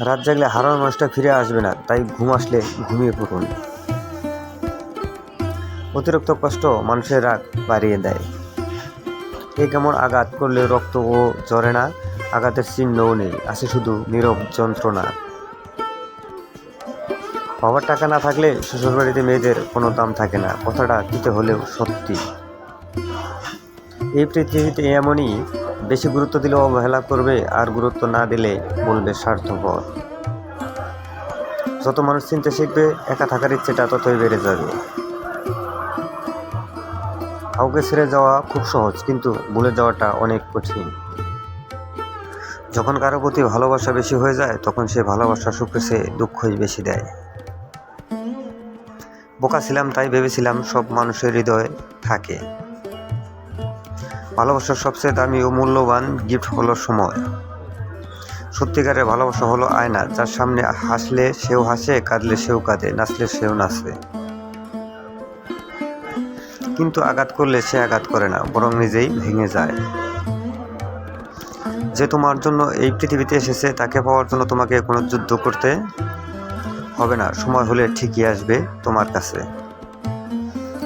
রাত জাগলে হারানো মানুষটা ফিরে আসবে না, তাই ঘুম আসলে ঘুমিয়ে পড়ুন। অতিরিক্ত কষ্ট মানুষের রাগ বাড়িয়ে দেয়। এ কেমন আঘাত করলে রক্ত ও ঝরে না? আঘাতের চিহ্নও নেই, আছে শুধু নীরব যন্ত্রণা। বাবার টাকা না থাকলে শ্বশুরবাড়িতে মেয়েদের কোনো দাম থাকে না, কথাটা দিতে হলেও সত্যি। এই পৃথিবীতে এমনই বেশি গুরুত্ব দিলে অবহেলা করবে আর গুরুত্ব না দিলে বলবে স্বার্থপর। যত মানুষ চিনতে শিখবে, একা থাকার ইচ্ছেটা ততই বেড়ে যাবে। কাউকে ছেড়ে যাওয়া খুব সহজ, কিন্তু ভুলে যাওয়াটা অনেক কঠিন। যখন কারও প্রতি ভালোবাসা বেশি হয়ে যায়, তখন সে ভালোবাসা সুখে সে দুঃখই বেশি দেয়। বোকা ছিলাম, তাই ভেবেছিলাম সব মানুষের হৃদয়ে থাকে। ভালোবাসার সবচেয়ে দামি ও মূল্যবান গিফট হলো সময়। সত্যিকারের ভালোবাসা হলো আয়না, যার সামনে হাসলে সেও হাসে, কাঁদলে সেও কাঁদে, নাচলে সেও নাচে। কিন্তু আঘাত করলে সে আঘাত করে না, বরং নিজেই ভেঙে যায়। যে তোমার জন্য এই পৃথিবীতে এসেছে, তাকে পাওয়ার জন্য তোমাকে কোনো যুদ্ধ করতে হবে না। সময় হলে ঠিকই আসবে তোমার কাছে।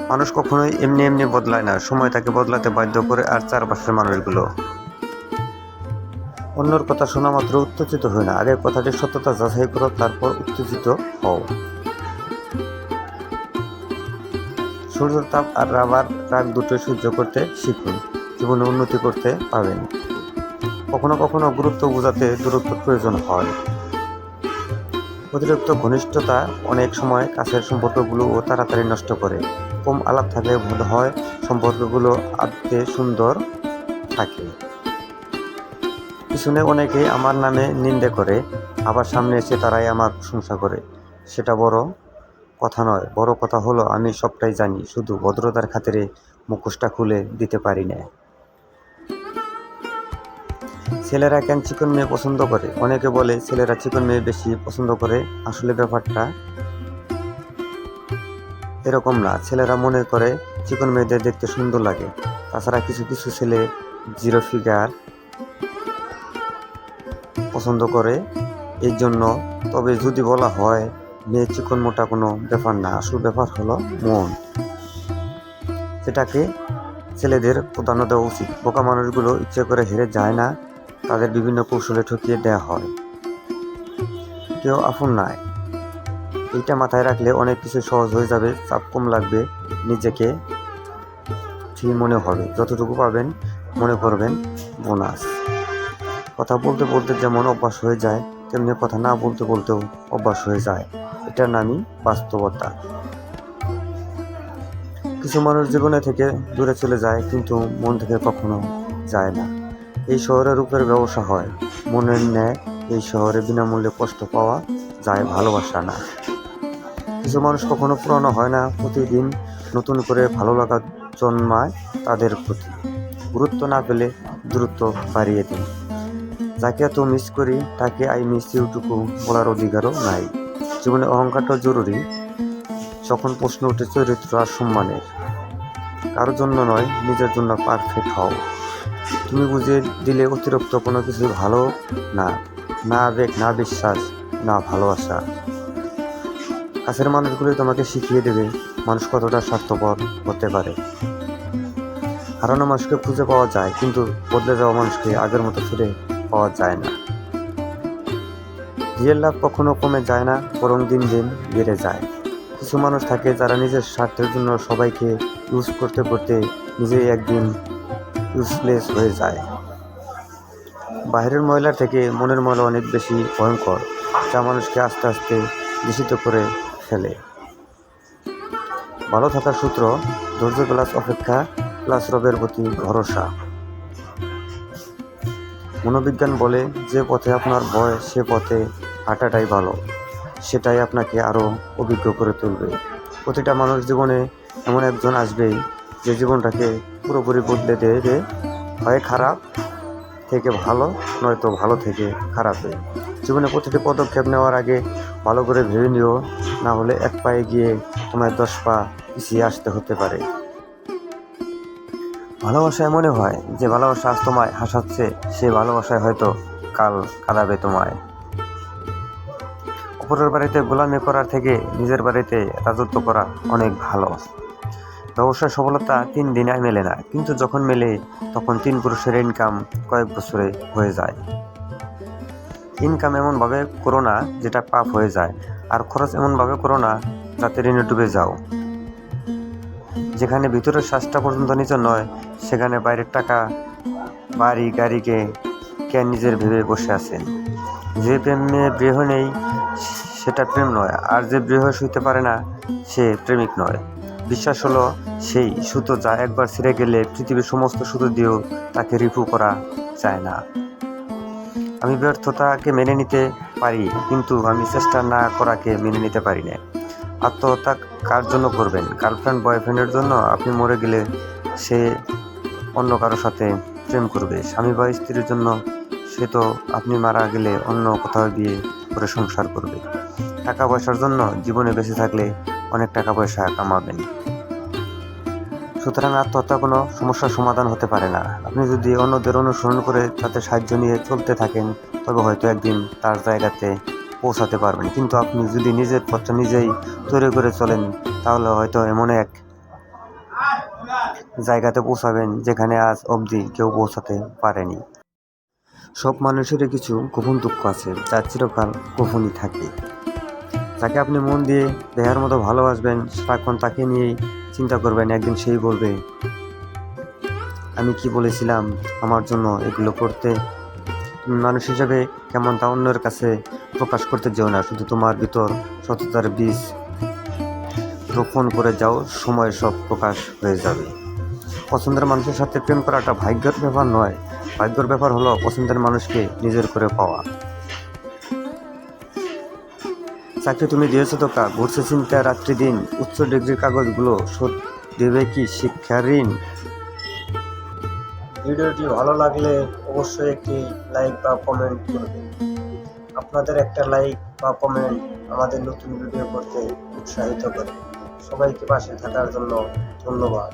মানুষ কখনোই এমনি এমনি বদলায় না। সময় তাকে বদলাতে বাধ্য করে আর চারপাশের মানুষগুলো। অন্যর কথা শোনা মাত্র উত্তেজিত হয় না। আগে কথাটির সত্যতা যাচাই করো, তারপর উত্তেজিত হও। সূর্যের তাপ আর রাবার রাগ দুটোই সহ্য করতে শিখুন। জীবনে উন্নতি করতে পাবেন কখনো কখনো গুরুত্ব বোঝাতে দূরত্ব প্রয়োজন হয়। অতিরিক্ত ঘনিষ্ঠতা অনেক সময় কাছের সম্পর্কগুলোও তাড়াতাড়ি নষ্ট করে। কম আলাপ থাকলে বোধ হয়, সম্পর্কগুলো আদতে সুন্দর থাকে। পিছনে অনেকেই আমার নামে নিন্দে করে, আবার সামনে এসে তারাই আমার প্রশংসা করে। সেটা বড় কথা নয়, বড় কথা হলো আমি সবটাই জানি, শুধু ভদ্রতার খাতিরে মুখোশটা খুলে দিতে পারি না। ছেলেরা কেন চিকন মেয়ে পছন্দ করে? অনেকে বলে ছেলেরা চিকন মেয়ে বেশি পছন্দ করে। আসলে ব্যাপারটা এরকম না। ছেলেরা মনে করে চিকন মেয়েদের দেখতে সুন্দর লাগে। তাছাড়া কিছু কিছু ছেলে জিরো ফিগার পছন্দ করে। এই জন্য তবে যদি বলা হয় মেয়ে চিকন মোটা কোনো ব্যাপার না। আসল ব্যাপার হলো মন। সেটাকে ছেলেদের প্রাধান্য দেওয়া উচিত। বোকা মানুষগুলো ইচ্ছে করে হেরে যায় না। তাদের বিভিন্ন কৌশলে ঠকিয়ে দেওয়া হয়। কেউ আপন নয় এইটা মাথায় রাখলে অনেক কিছু সহজ হয়ে যাবে, চাপ কম লাগবে নিজেকে। ফ্রি মনে হবে, যতটুকু পাবেন মনে করবেন, বোনাস। কথা বলতে বলতে যেমন অভ্যাস হয়ে যায়, তেমনি কথা না বলতে বলতেও অভ্যাস হয়ে যায়। এটার নামই বাস্তবতা। কিছু মানুষ জীবনে থেকে দূরে চলে যায়, কিন্তু মন থেকে কখনো যায় না। এই শহরে রূপের ব্যবসা হয়। মনের ন্যায় এই শহরে বিনামূল্যে কষ্ট পাওয়া যায়, ভালোবাসা না। কিছু মানুষ কখনো পুরানো হয় না, প্রতিদিন নতুন করে ভালো লাগা জন্মায় তাদের প্রতি। গুরুত্ব না পেলে দ্রুত বাড়িয়ে দিন যাকে এত মিস করি, তাকে আই মিস ইউটুকু বলার অধিকারও নাই। জীবনে অহংকারটা জরুরি। যখন প্রশ্ন উঠে চরিত্র আর সম্মানের। কারোর জন্য নয়, নিজের জন্য পারফেক্ট হও। তুমি বুঝে দিলে অতিরিক্ত কোনো কিছু ভালো না না আবেগ না বিশ্বাস, না ভালোবাসা। কাছের মানুষগুলি তোমাকে শিখিয়ে দেবে মানুষ কতটা স্বার্থপর হতে পারে। হারানো মানুষকে খুঁজে পাওয়া যায়, কিন্তু বদলে যাওয়া মানুষকে আগের মতো ফিরে পাওয়া যায় না। রিয়েল লাভ কখনো কমে যায় না, বরং দিন দিন বেড়ে যায়। কিছু মানুষ থাকে যারা নিজের স্বার্থের জন্য সবাইকে ইউজ করতে করতে নিজেই একদিন ইউজলেস হয়ে যায়। বাইরের ময়লা থেকে মনের ময়লা অনেক বেশি ভয়ঙ্কর, যা মানুষকে আস্তে আস্তে দূষিত করে ফেলে। ভালো থাকার সূত্র, ধৈর্য প্লাস অপেক্ষা প্লাস রবের প্রতি ভরসা। মনোবিজ্ঞান বলে যে পথে আপনার ভয়, সে পথে হাঁটাটাই ভালো। সেটাই আপনাকে আরও অভিজ্ঞ করে তুলবে। প্রতিটা মানুষ জীবনে এমন একজন আসবেই যে জীবনটাকে পুরোপুরি বদলে দেবে হয় খারাপ থেকে ভালো, নয়তো ভালো থেকে খারাপে জীবনে প্রতিটি পদক্ষেপ নেওয়ার আগে ভালো করে ভেবে নিও, না হলে এক পায়ে গিয়ে তোমায় দশ পা পিছিয়ে আসতে হতে পারে। ভালোবাসায় মনে হয় যে ভালোবাসা আজ তোমায় হাসাচ্ছে, সে ভালোবাসায় হয়তো কাল কাঁদাবে তোমায়। অপরের বাড়িতে গোলামি করার থেকে নিজের বাড়িতে রাজত্ব করা অনেক ভালো। ব্যবসায় সফলতা তিন দিনে মেলে না। কিন্তু যখন মেলে তখন তিন পুরুষের ইনকাম কয়েক বছরে হয়ে যায়। ইনকাম এমনভাবে করো না যেটা পাপ হয়ে যায়। আর খরচ এমনভাবে করো না যাতে ঋণে ডুবে যাও। যেখানে ভিতরের শ্বাসটা পর্যন্ত নিজের নয় সেখানে বাইরের টাকা বাড়ি গাড়িকে কে নিজের ভেবে বসে আছেন। যে প্রেমে বৃহ নেই সেটা প্রেম নয়। আর যে বৃহ শুইতে পারে না সে প্রেমিক নয়। বিশ্বাস হলো সেই সুতো যা একবার ছিঁড়ে গেলে পৃথিবীর সমস্ত সুতো দিয়েও তাকে রিপু করা যায় না। আমি ব্যর্থতাকে মেনে নিতে পারি, কিন্তু আমি চেষ্টা না করাকে মেনে নিতে পারি না। আত্মহত্যা কার জন্য করবেন? গার্লফ্রেন্ড, বয়ফ্রেন্ডের জন্য আপনি মরে গেলে সে অন্য কারোর সাথে প্রেম করবে। স্বামী বা স্ত্রীর জন্য সে তো আপনি মারা গেলে অন্য কোথাও বিয়ে করে সংসার করবে। টাকা পয়সার জন্য জীবনে বেঁচে থাকলে অনেক টাকা পয়সা কামাবেন। সুতরাং আত্মহত্যা কোনো সমস্যার সমাধান হতে পারে না। আপনি যদি অন্যদের অনুসরণ করে তাদের সাহায্য নিয়ে চলতে থাকেন, তবে হয়তো একদিন তার জায়গাতে পৌঁছাতে পারবেন। কিন্তু আপনি যদি নিজের পথটা নিজেই তৈরি করে চলেন, তাহলে হয়তো এমন এক জায়গাতে পৌঁছাবেন, যেখানে আজ অবধি কেউ পৌঁছাতে পারেনি। সব মানুষেরই কিছু গোপন দুঃখ আছে, যা চিরকাল গোপনই থাকে। যাকে আপনি মন দিয়ে দেহার মতো ভালোবাসবেন, সারাক্ষণ তাকে নিয়েই চিন্তা করবেন, একদিন সেই বলবে, আমি কি বলেছিলাম আমার জন্য এগুলো করতে? মানুষ হিসাবে কেমন তা অন্যের কাছে প্রকাশ করতে যেও না, শুধু তোমার ভিতর সততার বীজ রোপণ করে যাও, সময় সব প্রকাশ হয়ে যাবে। পছন্দের মানুষের সাথে প্রেম করাটা ভাগ্যের ব্যাপার নয়, ভাগ্যের ব্যাপার হলো পছন্দের মানুষকে নিজের করে পাওয়া। চাকরি তুমি দিয়েছ তো কা? ঘুরছে চিন্তা রাত্রি দিন? উচ্চ ডিগ্রির কাগজগুলো শোধ দেবে কি শিক্ষা ঋণ? ভিডিওটি ভালো লাগলে অবশ্যই একটি লাইক বা কমেন্ট করবেন আপনাদের একটা লাইক বা কমেন্ট আমাদের নতুন ভিডিও করতে উৎসাহিত করে। সবাইকে পাশে থাকার জন্য ধন্যবাদ।